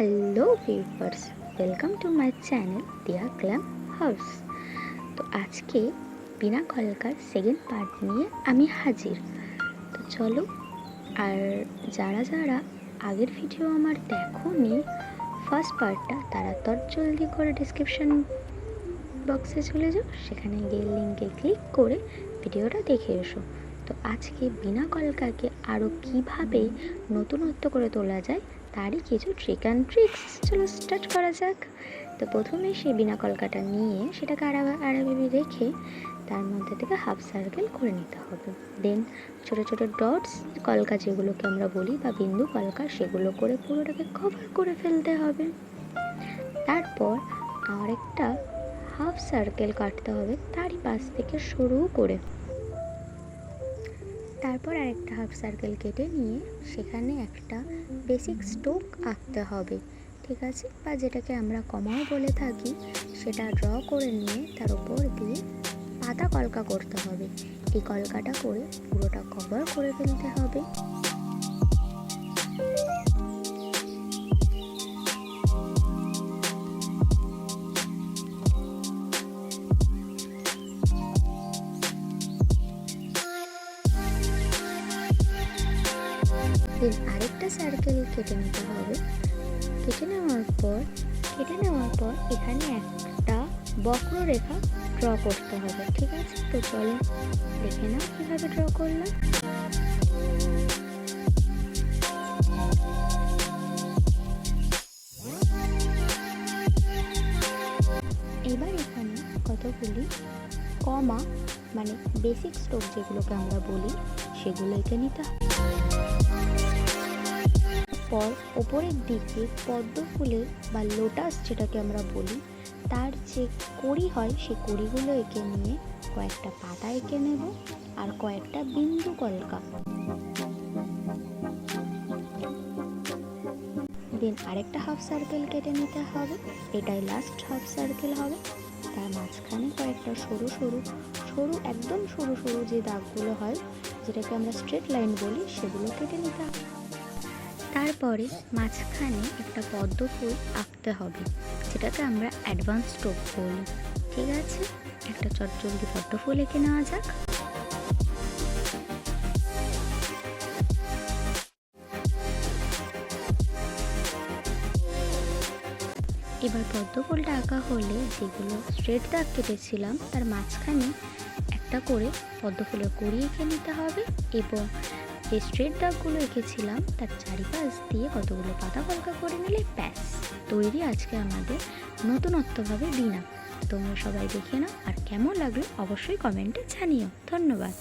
Viewers welcome to my channel Diya glam house তো আজকে বিনা কলকার second part নিয়ে আমি হাজির। তো চলো, আর যারা যারা আগের ভিডিও আমার দেখোনি ফার্স্ট পার্টটা তারা তর জলদি করে ডিসক্রিপশন বক্সে চলে যাও। সেখানে গিয়ে লিঙ্কে ক্লিক করে ভিডিওটা দেখে এসো। তো আজকে বিনা কলকাকে আরও কীভাবে নতুনত্ব করে তোলা যায়, তারই কিছু ট্রিক অ্যান্ড ট্রিক্স চলো স্টার্ট করা যাক। তো প্রথমে সেই বিনা কলকাটা নিয়ে সেটাকে আড়া আড়াভাবে রেখে তার মধ্যে থেকে হাফ সার্কেল করে নিতে হবে। দেন ছোটো ছোটো ডটস কলকা যেগুলোকে আমরা বলি বা বিন্দু কলকা, সেগুলো করে পুরোটাকে কভার করে ফেলতে হবে। তারপর আরেকটা হাফ সার্কেল কাটতে হবে, তারই পাশ থেকে শুরু করে তারপর আরেকটা হাফ সার্কেল কেটে নিয়ে সেখানে একটা বেসিক স্টোক আঁকতে হবে, ঠিক আছে? বা যেটাকে আমরা কমাও বলে থাকি, সেটা ড্র করে নিয়ে তার উপর দিয়ে পাতা কলকা করতে হবে। এই কলকাটা করে পুরোটা কভার করে ফেলতে হবে। দেন আরেকটা সার্কেল কেটে নিতে হবে। কেটে নেওয়ার পর, কেটে নেওয়ার পর এখানে একটা বক্ররেখা ড্র করতে হবে, ঠিক আছে? তো চলো দেখে নাও কীভাবে ড্র করলাম। এবার এখানে কতগুলি কমা মানে বেসিক স্ট্রোক যেগুলোকে আমরা বলি, সেগুলো এঁকে নিতে হবে। পর ওপরের দিকে পদ্ম ফুলের বা লোটাস যেটাকে আমরা বলি, তার যে কড়ি হয় সেই কড়িগুলো এঁকে নিয়ে কয়েকটা পাতা এঁকে নেব আর কয়েকটা বিন্দু কলকা। দেন আরেকটা হাফ সার্কেল কেটে নিতে হবে, এটাই লাস্ট হাফ সার্কেল হবে। তার মাঝখানে কয়েকটা সরু সরু সরু একদম সরু সরু যে দাগগুলো হয়, যেটাকে আমরা স্ট্রেট লাইন বলি, সেগুলো কেটে নিতে হবে। তারপরে মাঝখানে একটা পদ্ম ফুল আঁকতে হবে, যেটাকে আমরা অ্যাডভান্স স্ট্রোক বলি। ঠিক আছে? একটা চটজলদি পদ্ম ফুল এঁকে নেওয়া যাক। এবার পদ্ম ফুলটা আঁকা হলে যেগুলো স্ট্রেট দাগ কেটেছিলাম, তার মাঝখানে একটা করে পদ্ম ফুলের কড়ি এঁকে নিতে হবে এবং যে স্ট্রেট দাগগুলো এঁকেছিলাম, তার চারিপাশ দিয়ে কতগুলো পাতা কলকা করে নিলে ব্যাস, তৈরি আজকে আমাদের নতুনত্বভাবে বিনা তোমরা সবাই দেখে নাও আর কেমন লাগল অবশ্যই কমেন্টে জানিও। ধন্যবাদ।